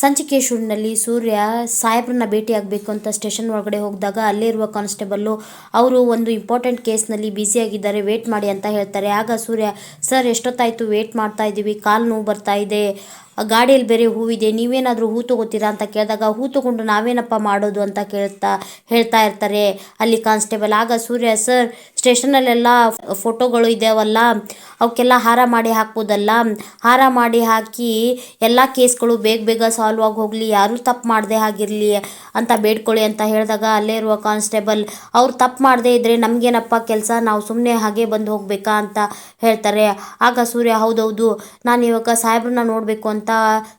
ಸಂಚಿಕೆ ಶುರುವಿನಲ್ಲಿ ಸೂರ್ಯ ಸಾಹೇಬ್ರನ್ನ ಭೇಟಿಯಾಗಬೇಕು ಅಂತ ಸ್ಟೇಷನ್ ಒಳಗಡೆ ಹೋಗಿದಾಗ ಅಲ್ಲಿರುವ ಕಾನ್ಸ್ಟೇಬಲ್ಲು ಅವರು ಒಂದು ಇಂಪಾರ್ಟೆಂಟ್ ಕೇಸ್ನಲ್ಲಿ ಬ್ಯುಸಿಯಾಗಿದ್ದಾರೆ, ವೇಟ್ ಮಾಡಿ ಅಂತ ಹೇಳ್ತಾರೆ. ಆಗ ಸೂರ್ಯ, ಸರ್, ಎಷ್ಟೊತ್ತಾಯಿತು? ವೇಟ್ ಮಾಡ್ತಾ ಇದ್ದೀವಿ ಕಾಲು ನೋವು ಬರ್ತಾ ಇದೆ. ಗಾಡಿಯಲ್ಲಿ ಬೇರೆ ಹೂವಿದೆ, ನೀವೇನಾದರೂ ಹೂ ತಗೋತೀರಾ ಅಂತ ಕೇಳಿದಾಗ, ಹೂ ತೊಗೊಂಡು ನಾವೇನಪ್ಪ ಮಾಡೋದು? ಅಂತ ಕೇಳ್ತಾ, ಹೇಳ್ತಾ ಇರ್ತಾರೆ ಅಲ್ಲಿ ಕಾನ್ಸ್ಟೇಬಲ್. ಆಗ ಸೂರ್ಯ, ಸರ್, ಸ್ಟೇಷನಲ್ಲೆಲ್ಲ ಫೋಟೋಗಳು ಇದ್ದಾವಲ್ಲ ಅವಕ್ಕೆಲ್ಲ ಹಾರ ಮಾಡಿ ಹಾಕ್ಬೋದಲ್ಲ? ಹಾರ ಮಾಡಿ ಹಾಕಿ ಎಲ್ಲ ಕೇಸ್ಗಳು ಬೇಗ ಬೇಗ ಸಾಲ್ವ್ ಆಗಿ ಹೋಗಲಿ, ಯಾರೂ ತಪ್ಪು ಮಾಡದೆ ಆಗಿರಲಿ ಅಂತ ಬೇಡ್ಕೊಳ್ಳಿ ಅಂತ ಹೇಳಿದಾಗ ಅಲ್ಲೇ ಇರುವ ಕಾನ್ಸ್ಟೇಬಲ್, ಅವ್ರು ತಪ್ಪು ಮಾಡದೇ ಇದ್ದರೆ ನಮಗೇನಪ್ಪ ಕೆಲಸ? ನಾವು ಸುಮ್ಮನೆ ಹಾಗೆ ಬಂದು ಹೋಗಬೇಕಾ? ಅಂತ ಹೇಳ್ತಾರೆ. ಆಗ ಸೂರ್ಯ, ಹೌದೌದು, ನಾನು ಇವಾಗ ಸಾಹೇಬ್ರನ್ನ ನೋಡಬೇಕು ಅಂತ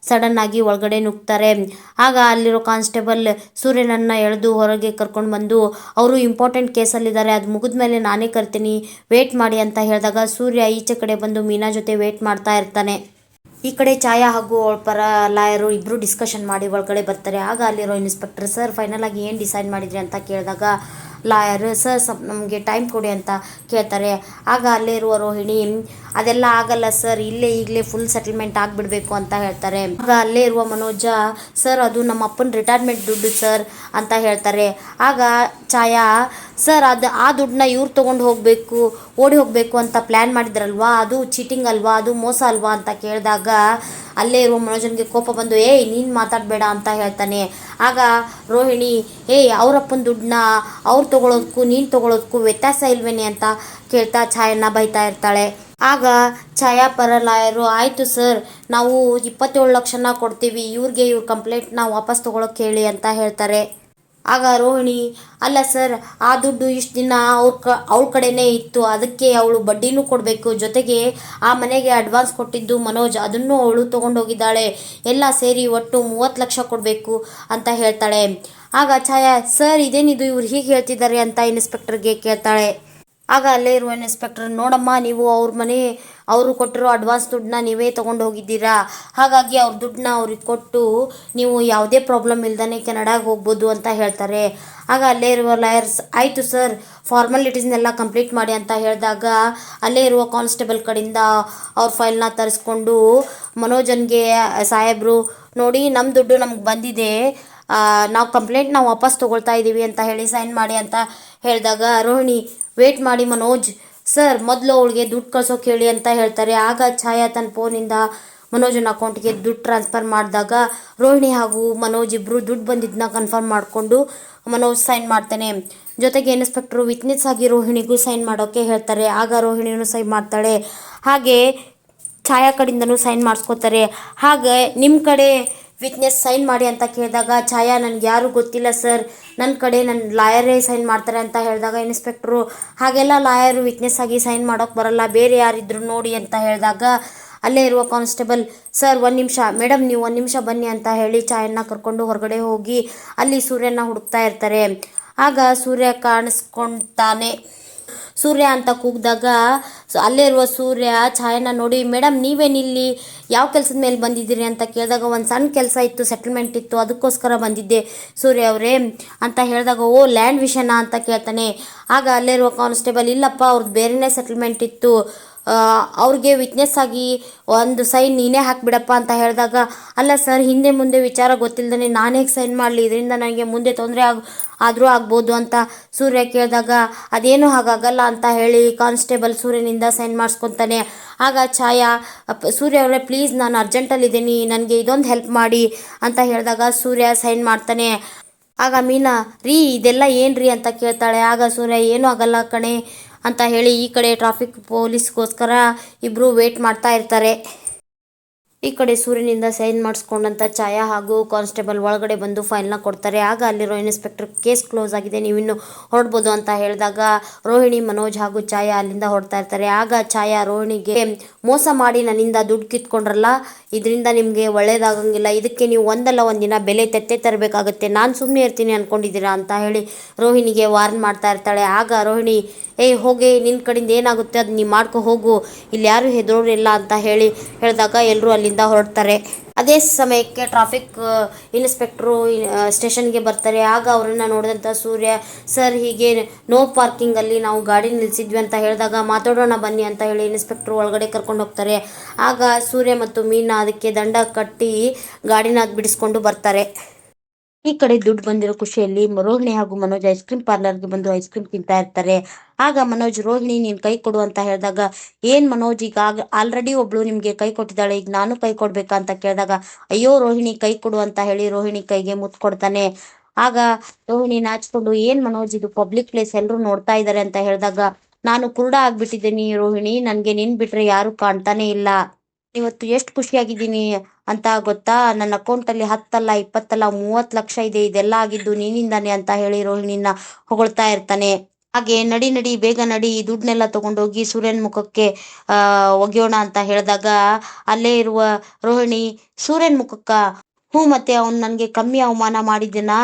ಸಡನ್ ಆಗಿ ಒಳಗಡೆ ನುಗ್ತಾರೆ. ಆಗ ಅಲ್ಲಿರೋ ಕಾನ್ಸ್ಟೇಬಲ್ ಸೂರ್ಯನನ್ನು ಎಳೆದು ಹೊರಗೆ ಕರ್ಕೊಂಡು ಬಂದು, ಅವರು ಇಂಪಾರ್ಟೆಂಟ್ ಕೇಸಲ್ಲಿದ್ದಾರೆ ಅದು ಮುಗಿದ ಮೇಲೆ ನಾನೇ ಕರ್ತೀನಿ ವೇಟ್ ಮಾಡಿ ಅಂತ ಹೇಳಿದಾಗ ಸೂರ್ಯ ಈಚೆ ಕಡೆ ಬಂದು ಮೀನಾ ಜೊತೆ ವೇಟ್ ಮಾಡ್ತಾ ಇರ್ತಾನೆ. ಈ ಕಡೆ ಛಾಯಾ ಹಾಗೂ ಅವಳ ಪರ ಲಾಯರು ಇಬ್ಬರು ಡಿಸ್ಕಷನ್ ಮಾಡಿ ಒಳಗಡೆ ಬರ್ತಾರೆ. ಆಗ ಅಲ್ಲಿರೋ ಇನ್ಸ್ಪೆಕ್ಟರ್ ಸರ್ ಫೈನಲ್ ಆಗಿ ಏನು ಡಿಸೈಡ್ ಮಾಡಿದ್ರಿ? ಅಂತ ಕೇಳಿದಾಗ ಲಾಯರ್ ಸರ್ ಸಪ್ ನಮಗೆ ಟೈಮ್ ಕೊಡಿ ಅಂತ ಕೇಳ್ತಾರೆ. ಆಗ ಅಲ್ಲಿರುವ ರೋಹಿಣಿ ಅದೆಲ್ಲ ಆಗಲ್ಲ ಸರ್, ಇಲ್ಲೇ ಈಗಲೇ ಫುಲ್ ಸೆಟಲ್ಮೆಂಟ್ ಆಗಿಬಿಡ್ಬೇಕು ಅಂತ ಹೇಳ್ತಾರೆ. ಆಗ ಅಲ್ಲೇ ಇರುವ ಮನೋಜ, ಸರ್, ಅದು ನಮ್ಮ ಅಪ್ಪನ ರಿಟೈರ್ಮೆಂಟ್ ದುಡ್ಡು ಸರ್, ಅಂತ ಹೇಳ್ತಾರೆ. ಆಗ ಛಾಯಾ, ಸರ್, ಅದು, ಆ ದುಡ್ಡನ್ನ ಇವ್ರು ತೊಗೊಂಡು ಹೋಗಬೇಕು, ಓಡಿ ಹೋಗಬೇಕು ಅಂತ ಪ್ಲ್ಯಾನ್ ಮಾಡಿದ್ರಲ್ವಾ? ಅದು ಚೀಟಿಂಗ್ ಅಲ್ವಾ? ಅದು ಮೋಸ ಅಲ್ವಾ? ಅಂತ ಕೇಳಿದಾಗ ಅಲ್ಲೇ ಇರುವ ಮನೋಜನ್ಗೆ ಕೋಪ ಬಂದು, ಏಯ್, ನೀನು ಮಾತಾಡಬೇಡ ಅಂತ ಹೇಳ್ತಾನೆ. ಆಗ ರೋಹಿಣಿ, ಏಯ್ ಅವರಪ್ಪನ ದುಡ್ಡನ್ನ ಅವ್ರು ತೊಗೊಳೋದಕ್ಕೂ ನೀನು ತೊಗೊಳೋದಕ್ಕೂ ವ್ಯತ್ಯಾಸ ಇಲ್ವೇನೆ? ಅಂತ ಕೇಳ್ತಾ ಛಾಯನ್ನ ಬೈತಾ ಇರ್ತಾಳೆ. ಆಗ ಛಾಯಾ ಪರಲಾಯರು ಆಯಿತು ಸರ್, ನಾವು ಇಪ್ಪತ್ತೇಳು ಲಕ್ಷನ ಕೊಡ್ತೀವಿ, ಇವ್ರಿಗೆ ಇವ್ರ ಕಂಪ್ಲೇಂಟ್ನ ವಾಪಸ್ ತೊಗೊಳಕ್ಕೆ ಹೇಳಿ ಅಂತ ಹೇಳ್ತಾರೆ. ಆಗ ರೋಹಿಣಿ, ಅಲ್ಲ ಸರ್, ಆ ದುಡ್ಡು ಇಷ್ಟು ದಿನ ಅವ್ರ ಕ, ಅವ್ಳ ಕಡೆನೇ ಇತ್ತು, ಅದಕ್ಕೆ ಅವಳು ಬಡ್ಡಿನೂ ಕೊಡಬೇಕು, ಜೊತೆಗೆ ಆ ಮನೆಗೆ ಅಡ್ವಾನ್ಸ್ ಕೊಟ್ಟಿದ್ದು ಮನೋಜ್, ಅದನ್ನು ಅವಳು ತೊಗೊಂಡೋಗಿದ್ದಾಳೆ, ಎಲ್ಲ ಸೇರಿ ಒಟ್ಟು ಮೂವತ್ತು ಲಕ್ಷ ಕೊಡಬೇಕು ಅಂತ ಹೇಳ್ತಾಳೆ. ಆಗ ಛಾಯಾ, ಸರ್, ಇದೇನಿದು, ಇವ್ರು ಹೀಗೆ ಹೇಳ್ತಿದ್ದಾರೆ ಅಂತ ಇನ್ಸ್ಪೆಕ್ಟರ್ಗೆ ಕೇಳ್ತಾಳೆ. ಆಗ ಅಲ್ಲೇ ಇರುವ ಇನ್ಸ್ಪೆಕ್ಟರ್ ನೋಡಮ್ಮ, ನೀವು ಅವ್ರ ಮನೆ, ಅವರು ಕೊಟ್ಟಿರೋ ಅಡ್ವಾನ್ಸ್ ದುಡ್ಡನ್ನ ನೀವೇ ತೊಗೊಂಡು ಹೋಗಿದ್ದೀರಾ? ಹಾಗಾಗಿ ಅವ್ರ ದುಡ್ಡನ್ನ ಅವ್ರಿಗೆ ಕೊಟ್ಟು ನೀವು ಯಾವುದೇ ಪ್ರಾಬ್ಲಮ್ ಇಲ್ದೇ ಕೆನಡಾಗೆ ಹೋಗ್ಬೋದು ಅಂತ ಹೇಳ್ತಾರೆ. ಆಗ ಅಲ್ಲೇ ಇರುವ ಲಾಯರ್ಸ್ ಆಯಿತು ಸರ್ ಫಾರ್ಮಾಲಿಟೀಸ್ನೆಲ್ಲ ಕಂಪ್ಲೀಟ್ ಮಾಡಿ ಅಂತ ಹೇಳಿದಾಗ ಅಲ್ಲೇ ಇರುವ ಕಾನ್ಸ್ಟೇಬಲ್ ಕಡೆಯಿಂದ ಅವ್ರ ಫೈಲ್ನ ತರಿಸ್ಕೊಂಡು ಮನೋಜನ್ಗೆ, ಸಾಹೇಬರು, ನೋಡಿ ನಮ್ಮ ದುಡ್ಡು ನಮ್ಗೆ ಬಂದಿದೆ. ನಾವು ಕಂಪ್ಲೇಂಟ್ ನಾವು ವಾಪಸ್ ತೊಗೊಳ್ತಾ ಇದ್ದೀವಿ ಅಂತ ಹೇಳಿ ಸೈನ್ ಮಾಡಿ ಅಂತ ಹೇಳಿದಾಗ, ರೋಹಿಣಿ ವೇಟ್ ಮಾಡಿ ಮನೋಜ್, ಸರ್, ಮೊದಲು ಅವಳಿಗೆ ದುಡ್ಡು ಕಳ್ಸೋಕೆ ಹೇಳಿ ಅಂತ ಹೇಳ್ತಾರೆ. ಆಗ ಛಾಯಾ ತನ್ನ ಫೋನಿಂದ ಮನೋಜನ ಅಕೌಂಟ್ಗೆ ದುಡ್ಡು ಟ್ರಾನ್ಸ್ಫರ್ ಮಾಡಿದಾಗ ರೋಹಿಣಿ ಹಾಗೂ ಮನೋಜ್ ಇಬ್ಬರು ದುಡ್ಡು ಬಂದಿದ್ದನ್ನ ಕನ್ಫರ್ಮ್ ಮಾಡಿಕೊಂಡು ಮನೋಜ್ ಸೈನ್ ಮಾಡ್ತಾನೆ. ಜೊತೆಗೆ ಇನ್ಸ್ಪೆಕ್ಟ್ರು ವಿಟ್ನೆಸ್ ಆಗಿ ರೋಹಿಣಿಗೂ ಸೈನ್ ಮಾಡೋಕ್ಕೆ ಹೇಳ್ತಾರೆ. ಆಗ ರೋಹಿಣಿನೂ ಸೈನ್ ಮಾಡ್ತಾಳೆ. ಹಾಗೆ ಛಾಯಾ ಕಡೆಯಿಂದನೂ ಸೈನ್ ಮಾಡಿಸ್ಕೋತಾರೆ. ಹಾಗೆ ನಿಮ್ಮ ಕಡೆ ವಿಟ್ನೆಸ್ ಸೈನ್ ಮಾಡಿ ಅಂತ ಕೇಳಿದಾಗ, ಛಾಯಾ, ನನಗೆ ಯಾರೂ ಗೊತ್ತಿಲ್ಲ ಸರ್. ನನ್ನ ಕಡೆ ನನ್ನ ಲಾಯರೇ ಸೈನ್ ಮಾಡ್ತಾರೆ ಅಂತ ಹೇಳಿದಾಗ ಇನ್ಸ್ಪೆಕ್ಟ್ರು ಹಾಗೆಲ್ಲ ಲಾಯರು ವಿಟ್ನೆಸ್ ಆಗಿ ಸೈನ್ ಮಾಡೋಕ್ಕೆ ಬರಲ್ಲ. ಬೇರೆ ಯಾರಿದ್ರು ನೋಡಿ ಅಂತ ಹೇಳಿದಾಗ, ಅಲ್ಲೇ ಇರುವ ಕಾನ್ಸ್ಟೇಬಲ್ ಸರ್, ಒಂದು ನಿಮಿಷ. ಮೇಡಮ್ ನೀವು ಒಂದು ನಿಮಿಷ ಬನ್ನಿ ಅಂತ ಹೇಳಿ ಛಾಯನ್ನ ಕರ್ಕೊಂಡು ಹೊರಗಡೆ ಹೋಗಿ ಅಲ್ಲಿ ಸೂರ್ಯನ ಹುಡುಕ್ತಾ ಇರ್ತಾರೆ. ಆಗ ಸೂರ್ಯ ಕಾಣಿಸ್ಕೊಳ್ತಾನೆ ಸೂರ್ಯ ಅಂತ ಕೂಗಿದಾಗ ಅಲ್ಲೇ ಇರುವ ಸೂರ್ಯ, ಛಾಯನ ನೋಡಿ ಮೇಡಮ್ ನೀವೇನಿಲ್ಲಿ ಯಾವ ಕೆಲಸದ ಮೇಲೆ ಬಂದಿದ್ದೀರಿ? ಅಂತ ಕೇಳಿದಾಗ ಒಂದು ಸಣ್ಣ ಕೆಲಸ ಇತ್ತು ಸೆಟಲ್ಮೆಂಟ್ ಇತ್ತು, ಅದಕ್ಕೋಸ್ಕರ ಬಂದಿದ್ದೆ. ಸೂರ್ಯ ಅವರೇ, ಅಂತ ಹೇಳಿದಾಗ, ಓ ಲ್ಯಾಂಡ್ ವಿಷನ ಅಂತ ಕೇಳ್ತಾನೆ. ಆಗ ಅಲ್ಲೇ ಇರುವ ಕಾನ್ಸ್ಟೇಬಲ್ ಇಲ್ಲಪ್ಪ ಅವ್ರದ್ದು ಬೇರೆನೇ ಸೆಟಲ್ಮೆಂಟ್ ಇತ್ತು. ಅವ್ರಿಗೆ ವಿಟ್ನೆಸ್ ಆಗಿ ಒಂದು ಸೈನ್ ನೀನೇ ಹಾಕ್ಬಿಡಪ್ಪ, ಅಂತ ಹೇಳಿದಾಗ, ಅಲ್ಲ ಸರ್ ಹಿಂದೆ ಮುಂದೆ ವಿಚಾರ ಗೊತ್ತಿಲ್ಲದೇ ನಾನು ಸೈನ್ ಮಾಡಲಿ? ಇದರಿಂದ ನನಗೆ ಮುಂದೆ ತೊಂದರೆ ಆಗ ಆದರೂ ಆಗ್ಬೋದು ಅಂತ ಸೂರ್ಯ ಕೇಳಿದಾಗ, ಅದೇನು ಹಾಗಾಗಲ್ಲ ಅಂತ ಹೇಳಿ ಕಾನ್ಸ್ಟೇಬಲ್ ಸೂರ್ಯನಿಂದ ಸೈನ್ ಮಾಡಿಸ್ಕೊತಾನೆ. ಆಗ ಛಾಯಾ ಸೂರ್ಯ ಅವರೇ, ಪ್ಲೀಸ್ ನಾನು ಅರ್ಜೆಂಟಲ್ಲಿದ್ದೀನಿ, ನನಗೆ ಇದೊಂದು ಹೆಲ್ಪ್ ಮಾಡಿ ಅಂತ ಹೇಳಿದಾಗ ಸೂರ್ಯ ಸೈನ್ ಮಾಡ್ತಾನೆ. ಆಗ ಮೀನಾ, ರೀ, ಇದೆಲ್ಲ ಏನು ರೀ ಅಂತ ಕೇಳ್ತಾಳೆ. ಆಗ ಸೂರ್ಯ, ಏನೂ ಆಗಲ್ಲ ಕಣೆ ಅಂತ ಹೇಳಿ ಈ ಕಡೆ ಟ್ರಾಫಿಕ್ ಪೊಲೀಸ್ಗೋಸ್ಕರ ಇಬ್ಬರು ವೇಟ್ ಮಾಡ್ತಾ ಇರ್ತಾರೆ. ಈ ಕಡೆ ಸೂರ್ಯನಿಂದ ಸೈನ್ ಮಾಡಿಸ್ಕೊಂಡಂಥ ಛಾಯಾ ಹಾಗೂ ಕಾನ್ಸ್ಟೇಬಲ್ ಒಳಗಡೆ ಬಂದು ಫೈಲ್ನ ಕೊಡ್ತಾರೆ. ಆಗ ಅಲ್ಲಿರೋ ಇನ್ಸ್ಪೆಕ್ಟರ್ ಕೇಸ್ ಕ್ಲೋಸ್ ಆಗಿದೆ. ನೀವಿನ್ನು ಹೊರಡ್ಬೋದು ಅಂತ ಹೇಳಿದಾಗ ರೋಹಿಣಿ, ಮನೋಜ್ ಹಾಗೂ ಛಾಯಾ ಅಲ್ಲಿಂದ ಹೊಡ್ತಾ ಇರ್ತಾರೆ. ಆಗ ಛಾಯಾ ರೋಹಿಣಿಗೆ, ಮೋಸ ಮಾಡಿ, ನನ್ನಿಂದ ದುಡ್ಡು ಕಿತ್ಕೊಂಡ್ರಲ್ಲ, ಇದರಿಂದ ನಿಮಗೆ ಒಳ್ಳೇದಾಗಂಗಿಲ್ಲ. ಇದಕ್ಕೆ ನೀವು ಒಂದಲ್ಲ ಒಂದಿನ ಬೆಲೆ ತೆತ್ತೆ ತರಬೇಕಾಗುತ್ತೆ. ನಾನು ಸುಮ್ಮನೆ ಇರ್ತೀನಿ ಅಂದ್ಕೊಂಡಿದ್ದೀರಾ ಅಂತ ಹೇಳಿ ರೋಹಿಣಿಗೆ ವಾರ್ನ್ ಮಾಡ್ತಾ ಇರ್ತಾಳೆ. ಆಗ ರೋಹಿಣಿ ಏಯ್ ಹೋಗಿ ನಿನ್ನ ಕಡೆಯಿಂದ ಏನಾಗುತ್ತೆ? ಅದು ನೀ ಮಾಡ್ಕೊ ಹೋಗು. ಇಲ್ಲಿ ಯಾರು ಹೆದರೋರಿಲ್ಲ ಅಂತ ಹೇಳಿ ಹೇಳಿದಾಗ ಎಲ್ಲರೂ ಅಲ್ಲಿಂದ ಹೊರಡ್ತಾರೆ. ಅದೇ ಸಮಯಕ್ಕೆ ಟ್ರಾಫಿಕ್ ಇನ್ಸ್ಪೆಕ್ಟ್ರು ಸ್ಟೇಷನ್ಗೆ ಬರ್ತಾರೆ. ಆಗ ಅವರನ್ನು ನೋಡಿದಂಥ ಸೂರ್ಯ, ಸರ್, ಹೀಗೆ ನೋ ಪಾರ್ಕಿಂಗಲ್ಲಿ ನಾವು ಗಾಡಿ ನಿಲ್ಲಿಸಿದ್ವಿ ಅಂತ ಹೇಳಿದಾಗ ಮಾತಾಡೋಣ ಬನ್ನಿ ಅಂತ ಹೇಳಿ ಇನ್ಸ್ಪೆಕ್ಟ್ರು ಒಳಗಡೆ ಕರ್ಕೊಂಡು ಹೋಗ್ತಾರೆ. ಆಗ ಸೂರ್ಯ ಮತ್ತು ಮೀನಾ ಅದಕ್ಕೆ ದಂಡ ಕಟ್ಟಿ ಗಾಡಿನ ಬಿಡಿಸ್ಕೊಂಡು ಬರ್ತಾರೆ. ಈ ಕಡೆ ದುಡ್ಡು ಬಂದಿರೋ ಖುಷಿಯಲ್ಲಿ ರೋಹಿಣಿ ಹಾಗೂ ಮನೋಜ್ ಐಸ್ ಕ್ರೀಮ್ ಪಾರ್ಲರ್ಗೆ ಬಂದು ಐಸ್ ಕ್ರೀಮ್ ತಿಂತಾ ಇರ್ತಾರೆ. ಆಗ ಮನೋಜ್, ರೋಹಿಣಿ, ನೀನ್ ಕೈ ಕೊಡು ಅಂತ ಹೇಳಿದಾಗ, ಏನ್ ಮನೋಜ್, ಈಗ ಆಲ್ರೆಡಿ ಒಬ್ಳು ನಿಮ್ಗೆ ಕೈ ಕೊಟ್ಟಿದ್ದಾಳೆ, ಈಗ ನಾನು ಕೈ ಕೊಡ್ಬೇಕಾ? ಅಂತ ಕೇಳಿದಾಗ, ಅಯ್ಯೋ ರೋಹಿಣಿ, ಕೈ ಕೊಡು ಅಂತ ಹೇಳಿ ರೋಹಿಣಿ ಕೈಗೆ ಮುತ್ತು ಕೊಡ್ತಾನೆ. ಆಗ ರೋಹಿಣಿ ನಾಚ್ಕೊಂಡು, ಏನ್ ಮನೋಜ್, ಇದು ಪಬ್ಲಿಕ್ ಪ್ಲೇಸ್ ಎಲ್ಲರೂ ನೋಡ್ತಾ ಇದ್ದಾರೆ ಅಂತ ಹೇಳಿದಾಗ, ನಾನು ಕುರುಡ ಆಗ್ಬಿಟ್ಟಿದ್ದೀನಿ ರೋಹಿಣಿ, ನನ್ಗೆ ನಿನ್ ಬಿಟ್ರೆ ಯಾರು ಕಾಣ್ತಾನೆ ಇಲ್ಲ. ಇವತ್ತು ಎಷ್ಟು ಖುಷಿಯಾಗಿದ್ದೀನಿ ಅಂತ ಗೊತ್ತಾ? ನನ್ನ ಅಕೌಂಟಲ್ಲಿ ಹತ್ತಲ್ಲ, ಇಪ್ಪತ್ತಲ್ಲ, ಮೂವತ್ತು ಲಕ್ಷ ಇದೆ. ಇದೆಲ್ಲ ಆಗಿದ್ದು ನೀನಿಂದಾನೆ ಅಂತ ಹೇಳಿ ರೋಹಿಣಿನ ಹೊಗಳ್ತಾ ಇರ್ತಾನೆ. ಹಾಗೆ ನಡಿ ನಡಿ, ಬೇಗ ನಡಿ ದುಡ್ಡನ್ನೆಲ್ಲ ತಗೊಂಡೋಗಿ ಸೂರ್ಯನ ಮುಖಕ್ಕೆ ಒಗೆಯೋಣ ಅಂತ ಹೇಳಿದಾಗ ಅಲ್ಲೇ ಇರುವ ರೋಹಿಣಿ ಸೂರ್ಯನ ಮುಖಕ್ಕ ಹ್ಞೂ ಮತ್ತೆ ಅವ್ನು ನನಗೆ ಕಮ್ಮಿ ಅವಮಾನ ಮಾಡಿದ್ದನಾ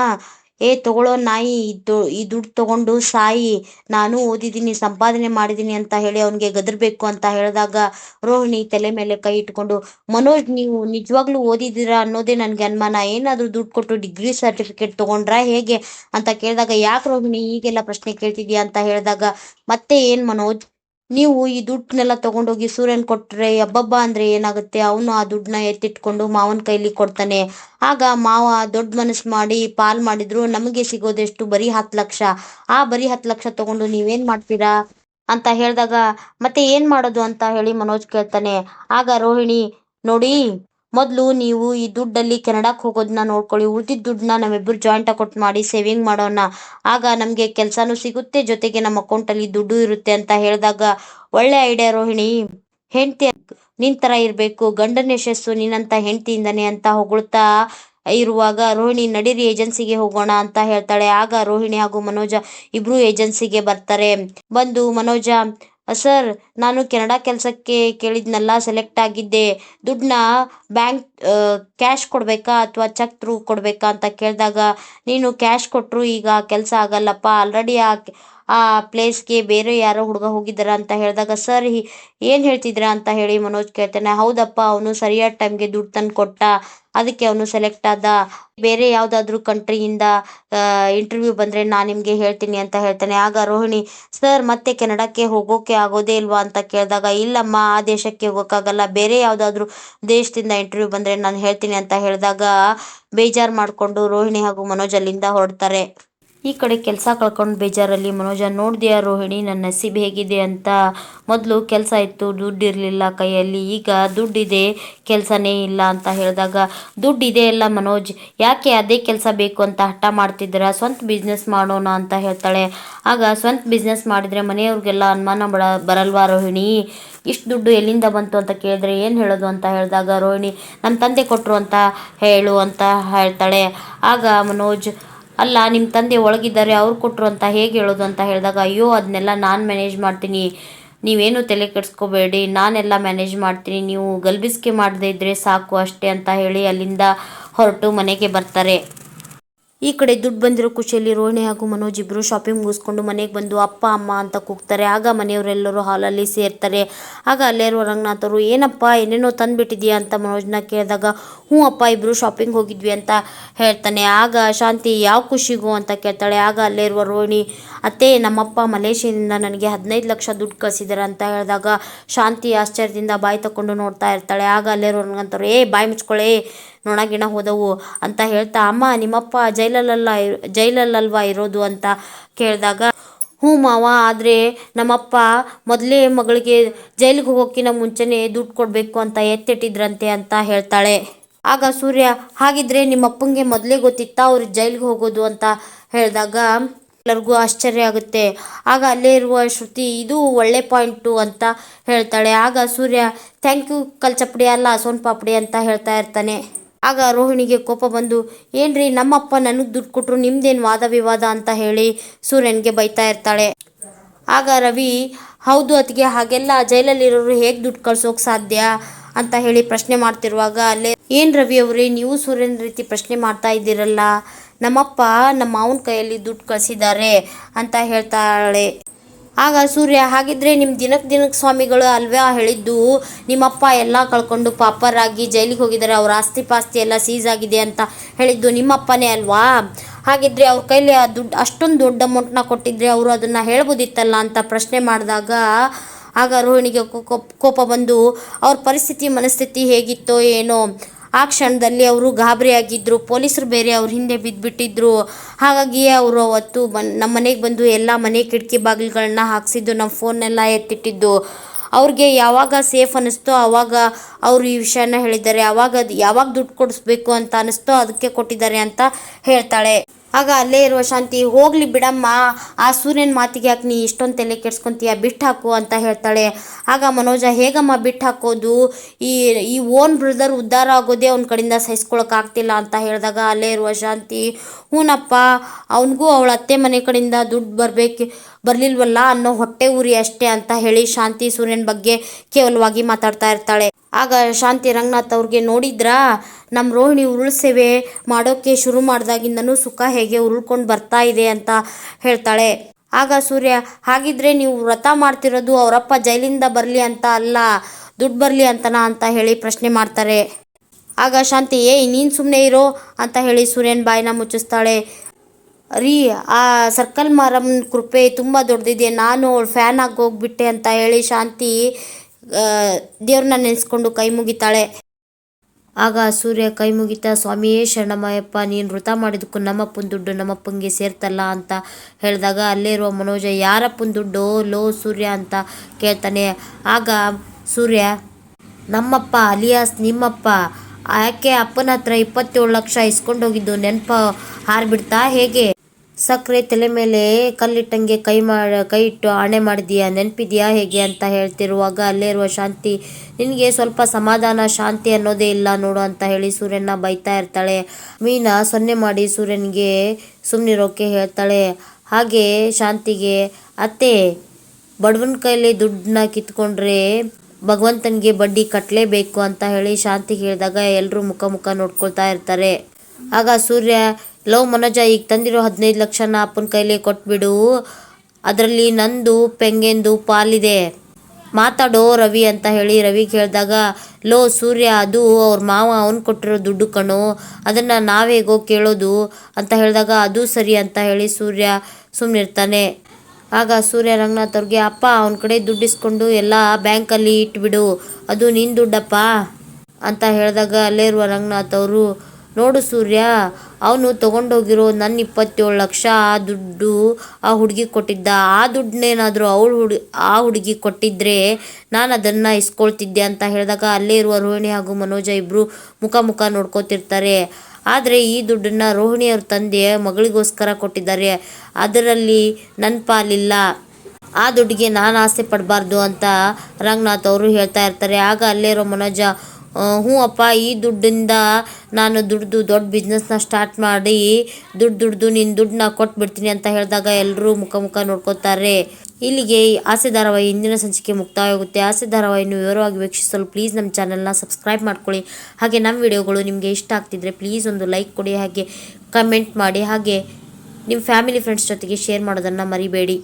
ಏ ತಗೊಳ್ಳೋ ನಾಯಿ, ಇದು, ಈ ದುಡ್ಡು ತಗೊಂಡು ಸಾಯಿ, ನಾನು ಓದಿದ್ದೀನಿ, ಸಂಪಾದನೆ ಮಾಡಿದ್ದೀನಿ ಅಂತ ಹೇಳಿ ಅವನಿಗೆ ಗದರ್ಬೇಕು ಅಂತ ಹೇಳಿದಾಗ ರೋಹಿಣಿ ತಲೆ ಮೇಲೆ ಕೈ ಇಟ್ಕೊಂಡು, ಮನೋಜ್, ನೀವು ನಿಜವಾಗ್ಲೂ ಓದಿದ್ದೀರಾ ಅನ್ನೋದೇ ನನಗೆ ಅನುಮಾನ. ಏನಾದರೂ ದುಡ್ಡು ಕೊಟ್ಟು ಡಿಗ್ರಿ ಸರ್ಟಿಫಿಕೇಟ್ ತಗೊಂಡ್ರಾ ಹೇಗೆ? ಅಂತ ಕೇಳಿದಾಗ, ಯಾಕೆ ರೋಹಿಣಿ, ಈಗೆಲ್ಲ ಪ್ರಶ್ನೆ ಕೇಳ್ತಿದ್ಯಾ? ಅಂತ ಹೇಳಿದಾಗ, ಮತ್ತೆ ಏನು ಮನೋಜ್? ನೀವು ಈ ದುಡ್ಡನ್ನೆಲ್ಲ ತಗೊಂಡೋಗಿ ಸೂರ್ಯನ್ ಕೊಟ್ರೆ, ಅಬ್ಬಬ್ಬ ಅಂದ್ರೆ ಏನಾಗುತ್ತೆ? ಅವನು ಆ ದುಡ್ಡನ್ನ ಎತ್ತಿಟ್ಕೊಂಡು ಮಾವನ ಕೈಲಿ ಕೊಡ್ತಾನೆ. ಆಗ ಮಾವ ದೊಡ್ಡ ಮನಸ್ಸು ಮಾಡಿ ಪಾಲ್ ಮಾಡಿದ್ರು, ನಮಗೆ ಸಿಗೋದೆಷ್ಟು? ಬರೀ ಹತ್ತು ಲಕ್ಷ. ಆ ಬರೀ ಹತ್ತು ಲಕ್ಷ ತಗೊಂಡು ನೀವೇನ್ ಮಾಡ್ತೀರಾ? ಅಂತ ಹೇಳಿದಾಗ, ಮತ್ತೆ ಏನ್ ಮಾಡೋದು ಅಂತ ಹೇಳಿ ಮನೋಜ್ ಕೇಳ್ತಾನೆ. ಆಗ ರೋಹಿಣಿ, ನೋಡಿ ಮೊದಲು ನೀವು ಈ ದುಡ್ಡಲ್ಲಿ ಕೆನಡಾಕ್ ಹೋಗೋದನ್ನ ನೋಡ್ಕೊಳ್ಳಿ. ಉಳಿದಿದ್ದ ದುಡ್ಡನ್ನ ನಾವಿಬ್ರು ಜಾಯಿಂಟ್ ಅಕೌಂಟ್ ಮಾಡಿ ಸೇವಿಂಗ್ ಮಾಡೋಣ ಆಗ ನಮಗೆ ಕೆಲಸನೂ ಸಿಗುತ್ತೆ, ಜೊತೆಗೆ ನಮ್ಮ ಅಕೌಂಟಲ್ಲಿ ದುಡ್ಡು ಇರುತ್ತೆ ಅಂತ ಹೇಳಿದಾಗ ಒಳ್ಳೆ ಐಡಿಯಾ ರೋಹಿಣಿ. ಹೆಂಡತಿ ನಿನ್ ತರ ಇರಬೇಕು, ಗಂಡನ ಯಶಸ್ಸು ನಿನ್ನಂತ ಹೆಂಡತಿಯಿಂದನೇ ಅಂತ ಹೊಗಳ್ತಾ ಇರುವಾಗ ರೋಹಿಣಿ ನಡೀರಿ ಏಜೆನ್ಸಿಗೆ ಹೋಗೋಣ ಅಂತ ಹೇಳ್ತಾಳೆ. ಆಗ ರೋಹಿಣಿ ಹಾಗೂ ಮನೋಜ ಇಬ್ರು ಏಜೆನ್ಸಿಗೆ ಬರ್ತಾರೆ. ಬಂದು ಮನೋಜ ಸರ್, ನಾನು ಕೆನಡಾ ಕೆಲಸಕ್ಕೆ ಕೇಳಿದ್ನಲ್ಲ, ಸೆಲೆಕ್ಟ್ ಆಗಿದ್ದೆ. ದುಡ್ಡನ್ನ ಬ್ಯಾಂಕ್ ಕ್ಯಾಶ್ ಕೊಡಬೇಕಾ ಅಥವಾ ಚೆಕ್ ಥ್ರೂ ಕೊಡಬೇಕಾ ಅಂತ ಕೇಳಿದಾಗ, ನೀನು ಕ್ಯಾಶ್ ಕೊಟ್ಟರು ಈಗ ಕೆಲಸ ಆಗಲ್ಲಪ್ಪ. ಆಲ್ರೆಡಿ ಆ ಆ ಪ್ಲೇಸ್ಗೆ ಬೇರೆ ಯಾರೋ ಹುಡುಗ ಹೋಗಿದ್ದಾರ ಅಂತ ಹೇಳಿದಾಗ, ಸರ್ ಏನು ಹೇಳ್ತಿದ್ದೀರಾ ಅಂತ ಹೇಳಿ ಮನೋಜ್ ಕೇಳ್ತಾನೆ, ಹೌದಪ್ಪ, ಅವನು ಸರಿಯಾದ ಟೈಮ್ಗೆ ದುಡ್ಡು ತಂದು ಕೊಟ್ಟ, ಅದಕ್ಕೆ ಅವನು ಸೆಲೆಕ್ಟ್ ಆದ, ಬೇರೆ ಯಾವುದಾದ್ರೂ ಕಂಟ್ರಿಯಿಂದ ಇಂಟರ್ವ್ಯೂ ಬಂದರೆ ನಾನು ನಿಮಗೆ ಹೇಳ್ತೀನಿ ಅಂತ ಹೇಳ್ತಾನೆ. ಆಗ ರೋಹಿಣಿ, ಸರ್, ಮತ್ತೆ ಕೆನಡಾಕ್ಕೆ ಹೋಗೋಕೆ ಆಗೋದೇ ಇಲ್ವಾ ಅಂತ ಕೇಳಿದಾಗ, ಇಲ್ಲಮ್ಮ, ಆ ದೇಶಕ್ಕೆ ಹೋಗೋಕ್ಕಾಗಲ್ಲ, ಬೇರೆ ಯಾವುದಾದ್ರೂ ದೇಶದಿಂದ ಇಂಟರ್ವ್ಯೂ ಬಂದರೆ ನಾನು ಹೇಳ್ತೀನಿ ಅಂತ ಹೇಳಿದಾಗ, ಬೇಜಾರು ಮಾಡಿಕೊಂಡು ರೋಹಿಣಿ ಹಾಗೂ ಮನೋಜ್ ಅಲ್ಲಿಂದ ಹೊರಡ್ತಾರೆ. ಈ ಕಡೆ ಕೆಲಸ ಕಳ್ಕೊಂಡು ಬೇಜಾರಲ್ಲಿ, ಮನೋಜ ನೋಡಿದೆಯಾ ರೋಹಿಣಿ ನನ್ನ ನಸೀಬ್ ಹೇಗಿದೆ ಅಂತ ಮೊದಲು ಕೆಲಸ ಇತ್ತು, ದುಡ್ಡಿರಲಿಲ್ಲ ಕೈಯಲ್ಲಿ. ಈಗ ದುಡ್ಡಿದೆ, ಕೆಲಸನೇ ಇಲ್ಲ ಅಂತ ಹೇಳಿದಾಗ, ದುಡ್ಡಿದೆ ಅಲ್ಲ ಮನೋಜ್, ಯಾಕೆ ಅದೇ ಕೆಲಸ ಬೇಕು ಅಂತ ಹಠ ಮಾಡ್ತಿದ್ದೀರಾ? ಸ್ವಂತ ಬಿಸ್ನೆಸ್ ಮಾಡೋಣ ಅಂತ ಹೇಳ್ತಾಳೆ. ಆಗ ಸ್ವಂತ ಬಿಸ್ನೆಸ್ ಮಾಡಿದರೆ ಮನೆಯವ್ರಿಗೆಲ್ಲ ಅನುಮಾನ ಬಡ ಬರಲ್ವಾ ರೋಹಿಣಿ? ಇಷ್ಟು ದುಡ್ಡು ಎಲ್ಲಿಂದ ಬಂತು ಅಂತ ಕೇಳಿದ್ರೆ ಏನು ಹೇಳೋದು ಅಂತ ಹೇಳಿದಾಗ, ರೋಹಿಣಿ ನಮ್ಮ ತಂದೆ ಕೊಟ್ಟರು ಅಂತ ಹೇಳು ಅಂತ ಹೇಳ್ತಾಳೆ. ಆಗ ಮನೋಜ್ ಅಲ್ಲ ನಿಮ್ಮ ತಂದೆ ಒಳಗಿದ್ದಾರೆ, ಅವ್ರು ಕೊಟ್ಟರು ಅಂತ ಹೇಗೆ ಹೇಳೋದು ಅಂತ ಹೇಳಿದಾಗ, ಅಯ್ಯೋ ಅದನ್ನೆಲ್ಲ ನಾನು ಮ್ಯಾನೇಜ್ ಮಾಡ್ತೀನಿ. ನೀವೇನು ತಲೆ ಕೆಡಿಸ್ಕೋಬೇಡಿ, ನಾನೆಲ್ಲ ಮ್ಯಾನೇಜ್ ಮಾಡ್ತೀನಿ. ನೀವು ಗಲ್ಬಿಸ್ಕೆ ಮಾಡದೇ ಇದ್ದರೆ ಸಾಕು ಅಷ್ಟೇ ಅಂತ ಹೇಳಿ ಅಲ್ಲಿಂದ ಹೊರಟು ಮನೆಗೆ ಬರ್ತಾರೆ. ಈ ಕಡೆ ದುಡ್ಡು ಬಂದಿರೋ ಖುಷಿಯಲ್ಲಿ ರೋಹಿಣಿ ಹಾಗೂ ಮನೋಜ್ ಇಬ್ಬರು ಶಾಪಿಂಗ್ ಮುಗಿಸ್ಕೊಂಡು ಮನೆಗೆ ಬಂದು ಅಪ್ಪ, ಅಮ್ಮ ಅಂತ ಕೂಗ್ತಾರೆ. ಆಗ ಮನೆಯವರೆಲ್ಲರೂ ಹಾಲಲ್ಲಿ ಸೇರ್ತಾರೆ. ಆಗ ಅಲ್ಲೇ ಇರುವ ರಂಗನಾಥ್ ಅವರು ಏನಪ್ಪ, ಏನೇನೋ ತಂದುಬಿಟ್ಟಿದ್ಯಾ? ಅಂತ ಮನೋಜ್ನ ಕೇಳಿದಾಗ, ಹ್ಞೂ ಅಪ್ಪ ಇಬ್ಬರು ಶಾಪಿಂಗ್ ಹೋಗಿದ್ವಿ ಅಂತ ಹೇಳ್ತಾನೆ. ಆಗ ಶಾಂತಿ ಯಾವ ಖುಷಿಗೂ ಅಂತ ಕೇಳ್ತಾಳೆ. ಆಗ ಅಲ್ಲೇ ಇರುವ ರೋಹಿಣಿ, ಅತ್ತೆ, ನಮ್ಮಪ್ಪ ಮಲೇಷಿಯಿಂದ ನನಗೆ ಹದಿನೈದು ಲಕ್ಷ ದುಡ್ಡು ಕಳಿಸಿದ್ದಾರೆ ಅಂತ ಹೇಳಿದಾಗ, ಶಾಂತಿ ಆಶ್ಚರ್ಯದಿಂದ ಬಾಯಿ ತಕೊಂಡು ನೋಡ್ತಾ ಇರ್ತಾಳೆ. ಆಗ ಅಲ್ಲೇ ಇರೋ ಏ, ಬಾಯಿ ಮುಚ್ಕೊಳ್ಳೆ. ನೊಣ ಗಿಣ ಹೋದವು ಅಂತ ಹೇಳ್ತಾ, ಅಮ್ಮ, ನಿಮ್ಮಪ್ಪ ಜೈಲಲ್ಲ ಜೈಲಲ್ಲಲ್ವಾ ಇರೋದು? ಅಂತ ಕೇಳಿದಾಗ, ಹ್ಞೂ ಮಾವ, ಆದರೆ ನಮ್ಮಪ್ಪ ಮೊದಲೇ ಮಗಳಿಗೆ ಜೈಲಿಗೆ ಹೋಗೋಕ್ಕಿಂತ ಮುಂಚೆನೇ ದುಡ್ಡು ಕೊಡಬೇಕು ಅಂತ ಎತ್ತಿಟ್ಟಿದ್ರಂತೆ ಅಂತ ಹೇಳ್ತಾಳೆ. ಆಗ ಸೂರ್ಯ, ಹಾಗಿದ್ರೆ ನಿಮ್ಮ ಅಪ್ಪಂಗೆ ಮೊದಲೇ ಗೊತ್ತಿತ್ತಾ ಅವ್ರು ಜೈಲಿಗೆ ಹೋಗೋದು? ಅಂತ ಹೇಳಿದಾಗ, ಎಲ್ಲರಿಗೂ ಆಶ್ಚರ್ಯ ಆಗುತ್ತೆ. ಆಗ ಅಲ್ಲೇ ಇರುವ ಶ್ರುತಿ, ಇದು ಒಳ್ಳೆ ಪಾಯಿಂಟು ಅಂತ ಹೇಳ್ತಾಳೆ. ಆಗ ಸೂರ್ಯ, ಥ್ಯಾಂಕ್ ಯು ಕಲ್ಚಪ್ಪಡಿ ಅಲ್ಲ ಸೋನ್ ಪಾಪಡಿ ಅಂತ ಹೇಳ್ತಾ ಇರ್ತಾನೆ. ಆಗ ರೋಹಿಣಿಗೆ ಕೋಪ ಬಂದು, ಏನ್ರಿ ನಮ್ಮಪ್ಪ ನನಗೆ ದುಡ್ಡು ಕೊಟ್ಟರು ನಿಮ್ದೇನು ವಾದ ವಿವಾದ ಅಂತ ಹೇಳಿ ಸೂರ್ಯನಿಗೆ ಬೈತಾ ಇರ್ತಾಳೆ. ಆಗ ರವಿ, ಹೌದು ಅತಿಗೆ ಹಾಗೆಲ್ಲ ಜೈಲಲ್ಲಿರೋರು ಹೇಗೆ ದುಡ್ಡು ಕಳ್ಸೋಕೆ ಸಾಧ್ಯ? ಅಂತ ಹೇಳಿ ಪ್ರಶ್ನೆ ಮಾಡ್ತಿರುವಾಗ ಅಲ್ಲೇ, ಏನು ರವಿ ಅವರೇ, ನೀವು ಸೂರ್ಯನ ರೀತಿ ಪ್ರಶ್ನೆ ಮಾಡ್ತಾ ಇದ್ದೀರಲ್ಲ. ನಮ್ಮಪ್ಪ ನಮ್ಮ ಮಾವನ ಕೈಯಲ್ಲಿ ದುಡ್ಡು ಕಳಿಸಿದ್ದಾರೆ ಅಂತ ಹೇಳ್ತಾಳೆ. ಆಗ ಸೂರ್ಯ, ಹಾಗಿದ್ರೆ ನಿಮ್ಮ ದಿನಕ್ಕೆ ದಿನಕ್ಕೆ ಸ್ವಾಮಿಗಳು ಅಲ್ವಾ ಹೇಳಿದ್ದು? ನಿಮ್ಮಪ್ಪ ಎಲ್ಲ ಕಳ್ಕೊಂಡು ಪಾಪರಾಗಿ ಜೈಲಿಗೆ ಹೋಗಿದ್ದಾರೆ ಅವ್ರ ಆಸ್ತಿ ಪಾಸ್ತಿ ಎಲ್ಲ ಸೀಸ್ ಆಗಿದೆ ಅಂತ ಹೇಳಿದ್ದು ನಿಮ್ಮಪ್ಪನೇ ಅಲ್ವಾ? ಹಾಗಿದ್ರೆ ಅವ್ರ ಕೈಲಿ ಆ ದುಡ್ಡು ಅಷ್ಟೊಂದು ದೊಡ್ಡ ಅಮೌಂಟ್ನ ಕೊಟ್ಟಿದ್ರೆ ಅವರು ಅದನ್ನು ಹೇಳ್ಬೋದಿತ್ತಲ್ಲ? ಅಂತ ಪ್ರಶ್ನೆ ಮಾಡಿದಾಗ ಆಗ ರೋಹಿಣಿಗೆ ಕೋಪ ಬಂದು, ಅವ್ರ ಪರಿಸ್ಥಿತಿ, ಮನಸ್ಥಿತಿ ಹೇಗಿತ್ತೋ ಏನೋ? ಆ ಕ್ಷಣದಲ್ಲಿ ಅವರು ಗಾಬರಿಯಾಗಿದ್ದರು ಪೊಲೀಸರು ಬೇರೆ ಅವ್ರ ಹಿಂದೆ ಬಿದ್ದುಬಿಟ್ಟಿದ್ರು ಹಾಗಾಗಿ ಅವರು ಅವತ್ತು ಬನ್ ನಮ್ಮ ಮನೆಗೆ ಬಂದು ಎಲ್ಲ ಮನೆ ಕಿಟಕಿ ಬಾಗಿಲುಗಳನ್ನ ಹಾಕ್ಸಿದ್ದು ನಮ್ಮ ಫೋನ್ನೆಲ್ಲ ಎತ್ತಿಟ್ಟಿದ್ದು. ಅವ್ರಿಗೆ ಯಾವಾಗ ಸೇಫ್ ಅನ್ನಿಸ್ತೋ ಆವಾಗ ಅವರು ಈ ವಿಷಯನ ಹೇಳಿದ್ದಾರೆ. ಅದು ಯಾವಾಗ ದುಡ್ಡು ಕೊಡಿಸ್ಬೇಕು ಅಂತ ಅನ್ನಿಸ್ತೋ ಅದಕ್ಕೆ ಕೊಟ್ಟಿದ್ದಾರೆ ಅಂತ ಹೇಳ್ತಾಳೆ. ಆಗ ಅಲ್ಲೇ ಇರುವ ಶಾಂತಿ, ಹೋಗ್ಲಿ ಬಿಡಮ್ಮ, ಆ ಸೂರ್ಯನ ಮಾತಿಗೆ ಯಾಕೆ ನೀ ಇಷ್ಟೊಂದು ತಲೆ ಕೆಡ್ಸ್ಕೊಂತೀಯ ಬಿಟ್ಟು ಹಾಕು ಅಂತ ಹೇಳ್ತಾಳೆ. ಆಗ ಮನೋಜ, ಹೇಗಮ್ಮ ಬಿಟ್ಟು ಹಾಕೋದು? ಈ ಈ ಓನ್ ಬ್ರದರ್ ಉದ್ಧಾರ ಆಗೋದೇ ಅವ್ನ ಕಡೆಯಿಂದ ಸಹಿಸ್ಕೊಳಕ್ಕಾಗ್ತಿಲ್ಲ ಅಂತ ಹೇಳಿದಾಗ ಅಲ್ಲೇ ಇರುವ ಶಾಂತಿ, ಹೂನಪ್ಪ, ಅವನಿಗೂ ಅವಳ ಅತ್ತೆ ಮನೆ ಕಡೆಯಿಂದ ದುಡ್ಡು ಬರಬೇಕು, ಬರಲಿಲ್ವಲ್ಲ ಅನ್ನೋ ಹೊಟ್ಟೆ ಉರಿ ಅಷ್ಟೇ ಅಂತ ಹೇಳಿ ಶಾಂತಿ ಸೂರ್ಯನ ಬಗ್ಗೆ ಕೇವಲವಾಗಿ ಮಾತಾಡ್ತಾ ಇರ್ತಾಳೆ. ಆಗ ಶಾಂತಿ ರಂಗನಾಥ್ ಅವ್ರಿಗೆ ನೋಡಿದ್ರಾ ನಮ್ಮ ರೋಹಿಣಿ ಉರುಳು ಸೇವೆ ಮಾಡೋಕ್ಕೆ ಶುರು ಮಾಡಿದಾಗಿಂದನು ಸುಖ ಹೇಗೆ ಉರುಳ್ಕೊಂಡು ಬರ್ತಾ ಇದೆ ಅಂತ ಹೇಳ್ತಾಳೆ. ಆಗ ಸೂರ್ಯ, ಹಾಗಿದ್ರೆ ನೀವು ವ್ರತ ಮಾಡ್ತಿರೋದು ಅವರಪ್ಪ ಜೈಲಿಂದ ಬರಲಿ ಅಂತ ಅಲ್ಲ, ದುಡ್ಡು ಬರಲಿ ಅಂತನಾ? ಅಂತ ಹೇಳಿ ಪ್ರಶ್ನೆ ಮಾಡ್ತಾರೆ. ಆಗ ಶಾಂತಿ, ಏಯ್, ನೀನು ಸುಮ್ಮನೆ ಇರೋ? ಅಂತ ಹೇಳಿ ಸೂರ್ಯನ ಬಾಯಿನ ಮುಚ್ಚಿಸ್ತಾಳೆ. ರೀ, ಆ ಸರ್ಕಲ್ ಮಾರಮ್ಮನ ಕೃಪೆ ತುಂಬ ದೊಡ್ಡದಿದೆ ನಾನು ಅವಳು ಫ್ಯಾನ್ ಆಗಿ ಹೋಗ್ಬಿಟ್ಟೆ ಅಂತ ಹೇಳಿ ಶಾಂತಿ ದೇವ್ರನ್ನ ನೆನೆಸ್ಕೊಂಡು ಕೈ ಮುಗಿತಾಳೆ. ಆಗ ಸೂರ್ಯ ಕೈ ಮುಗಿತಾ, ಸ್ವಾಮಿಯೇ ಶರಣಮ್ಮಯ್ಯಪ್ಪ ನೀನು ವೃತ ಮಾಡಿದಕ್ಕೂ ನಮ್ಮಪ್ಪನ ದುಡ್ಡು ನಮ್ಮಪ್ಪಂಗೆ ಸೇರ್ತಲ್ಲ ಅಂತ ಹೇಳಿದಾಗ ಅಲ್ಲೇ ಇರುವ ಮನೋಜ ಯಾರಪ್ಪನ ದುಡ್ಡು? ಲೋ ಸೂರ್ಯ ಅಂತ ಕೇಳ್ತಾನೆ. ಆಗ ಸೂರ್ಯ, ನಮ್ಮಪ್ಪ, ಅಲಿಯಾಸ್ ನಿಮ್ಮಪ್ಪ ಯಾಕೆ ಅಪ್ಪನ ಹತ್ರ ಇಪ್ಪತ್ತೇಳು ಲಕ್ಷ ಇಸ್ಕೊಂಡು ಹೋಗಿದ್ದು ನೆನಪು ಹಾರ್ಬಿಡ್ತಾ ಹೇಗೆ? ಸಕ್ಕರೆ ತಲೆ ಮೇಲೆ ಕಲ್ಲಿಟ್ಟಂಗೆ ಕೈ ಮಾಡ, ಕೈ ಇಟ್ಟು ಆಣೆ ಮಾಡಿದೀಯಾ? ನೆನಪಿದೆಯಾ ಹೇಗೆ ಅಂತ ಹೇಳ್ತಿರುವಾಗ ಅಲ್ಲೇ ಇರುವ ಶಾಂತಿ, ನಿನಗೆ ಸ್ವಲ್ಪ ಸಮಾಧಾನ, ಶಾಂತಿ ಅನ್ನೋದೇ ಇಲ್ಲ ನೋಡು ಅಂತ ಹೇಳಿ ಸೂರ್ಯನ ಬೈತಾ ಇರ್ತಾಳೆ. ಮೀನಾ ಸೊನ್ನೆ ಮಾಡಿ ಸೂರ್ಯನಿಗೆ ಸುಮ್ಮನಿರೋಕೆ ಹೇಳ್ತಾಳೆ. ಹಾಗೆ ಶಾಂತಿಗೆ, ಅತ್ತೆ, ಬಡವನ ಕೈಲಿ ದುಡ್ಡನ್ನ ಕಿತ್ಕೊಂಡ್ರೆ ಭಗವಂತನಿಗೆ ಬಡ್ಡಿ ಕಟ್ಟಲೇಬೇಕು ಅಂತ ಹೇಳಿ ಶಾಂತಿ ಹೇಳಿದಾಗ ಎಲ್ಲರೂ ಮುಖ ಮುಖ ನೋಡ್ಕೊಳ್ತಾ ಇರ್ತಾರೆ. ಆಗ ಸೂರ್ಯ ಲವ್ ಮನೋಜ ಈಗ ತಂದಿರೋ ಹದಿನೈದು ಲಕ್ಷನ ಅಪ್ಪನ ಕೈಲಿ ಕೊಟ್ಬಿಡು. ಅದರಲ್ಲಿ ನಂದು, ಪೆಂಗೆಂದು ಪಾಲಿದೆ. ಮಾತಾಡೋ ರವಿ ಅಂತ ಹೇಳಿ ರವಿ ಕೇಳಿದಾಗ, ಲೋ ಸೂರ್ಯ, ಅದು ಅವ್ರ ಮಾವ ಅವನು ಕೊಟ್ಟಿರೋ ದುಡ್ಡು ಕಣೋ, ಅದನ್ನು ನಾವೇಗೋ ಕೇಳೋದು ಅಂತ ಹೇಳಿದಾಗ, ಅದು ಸರಿ ಅಂತ ಹೇಳಿ ಸೂರ್ಯ ಸುಮ್ಮನಿರ್ತಾನೆ ಆಗ ಸೂರ್ಯ ರಂಗನಾಥ್ ಅವ್ರಿಗೆ, ಅಪ್ಪ, ಅವನ ಕಡೆ ದುಡ್ಡು ಇಸ್ಕೊಂಡು ಎಲ್ಲ ಬ್ಯಾಂಕಲ್ಲಿ ಇಟ್ಬಿಡು. ಅದು ನಿನ್ನ ದುಡ್ಡಪ್ಪ? ಅಂತ ಹೇಳಿದಾಗ, ಅಲ್ಲೇ ಇರುವ ರಂಗನಾಥ್ ಅವರು ನೋಡು ಸೂರ್ಯ, ಅವನು ತಗೊಂಡೋಗಿರೋ ನನ್ನ ಇಪ್ಪತ್ತೇಳು ಲಕ್ಷ ಆ ದುಡ್ಡು ಆ ಹುಡುಗಿ ಕೊಟ್ಟಿದ್ದ. ಆ ದುಡ್ಡನ್ನೇನಾದರೂ ಅವಳು ಹುಡು, ಆ ಹುಡುಗಿ ಕೊಟ್ಟಿದ್ದರೆ ನಾನು ಅದನ್ನು ಇಸ್ಕೊಳ್ತಿದ್ದೆ ಅಂತ ಹೇಳಿದಾಗ ಅಲ್ಲೇ ಇರುವ ರೋಹಿಣಿ ಹಾಗೂ ಮನೋಜ ಇಬ್ಬರು ಮುಖ ಮುಖ ನೋಡ್ಕೋತಿರ್ತಾರೆ. ಆದರೆ ಈ ದುಡ್ಡನ್ನು ರೋಹಿಣಿಯವ್ರ ತಂದೆ ಮಗಳಿಗೋಸ್ಕರ ಕೊಟ್ಟಿದ್ದಾರೆ. ಅದರಲ್ಲಿ ನನ್ನ ಪಾಲಿಲ್ಲ. ಆ ದುಡ್ಡಿಗೆ ನಾನು ಆಸೆ ಪಡಬಾರ್ದು ಅಂತ ರಂಗನಾಥ್ ಅವರು ಹೇಳ್ತಾ ಇರ್ತಾರೆ. ಆಗ ಅಲ್ಲೇ ಇರೋ ಮನೋಜ ಹ್ಞೂ ಅಪ್ಪ ಈ ದುಡ್ಡಿಂದ ನಾನು ದುಡ್ದು ದೊಡ್ಡ ಬಿಸ್ನೆಸ್ನ ಸ್ಟಾರ್ಟ್ ಮಾಡಿ ದುಡ್ಡು ದುಡ್ದು ನಿನ್ನ ದುಡ್ಡನ್ನ ಕೊಟ್ಬಿಡ್ತೀನಿ ಅಂತ ಹೇಳಿದಾಗ ಎಲ್ಲರೂ ಮುಖ ಮುಖ ನೋಡ್ಕೋತಾರೆ. ಇಲ್ಲಿಗೆ ಆಸೆ ಧಾರಾವಾಹಿ ಇಂದಿನ ಸಂಚಿಕೆ ಮುಕ್ತಾಯವಾಗುತ್ತೆ. ಆಸೆ ಧಾರಾವಾಹಿಯನ್ನು ವಿವರವಾಗಿ ವೀಕ್ಷಿಸಲು ಪ್ಲೀಸ್ ನಮ್ಮ ಚಾನಲ್ನ ಸಬ್ಸ್ಕ್ರೈಬ್ ಮಾಡ್ಕೊಳ್ಳಿ. ಹಾಗೆ ನಮ್ಮ ವಿಡಿಯೋಗಳು ನಿಮಗೆ ಇಷ್ಟ ಆಗ್ತಿದ್ರೆ ಪ್ಲೀಸ್ ಒಂದು ಲೈಕ್ ಕೊಡಿ, ಹಾಗೆ ಕಮೆಂಟ್ ಮಾಡಿ, ಹಾಗೆ ನಿಮ್ಮ ಫ್ಯಾಮಿಲಿ ಫ್ರೆಂಡ್ಸ್ ಜೊತೆಗೆ ಶೇರ್ ಮಾಡೋದನ್ನು ಮರಿಬೇಡಿ.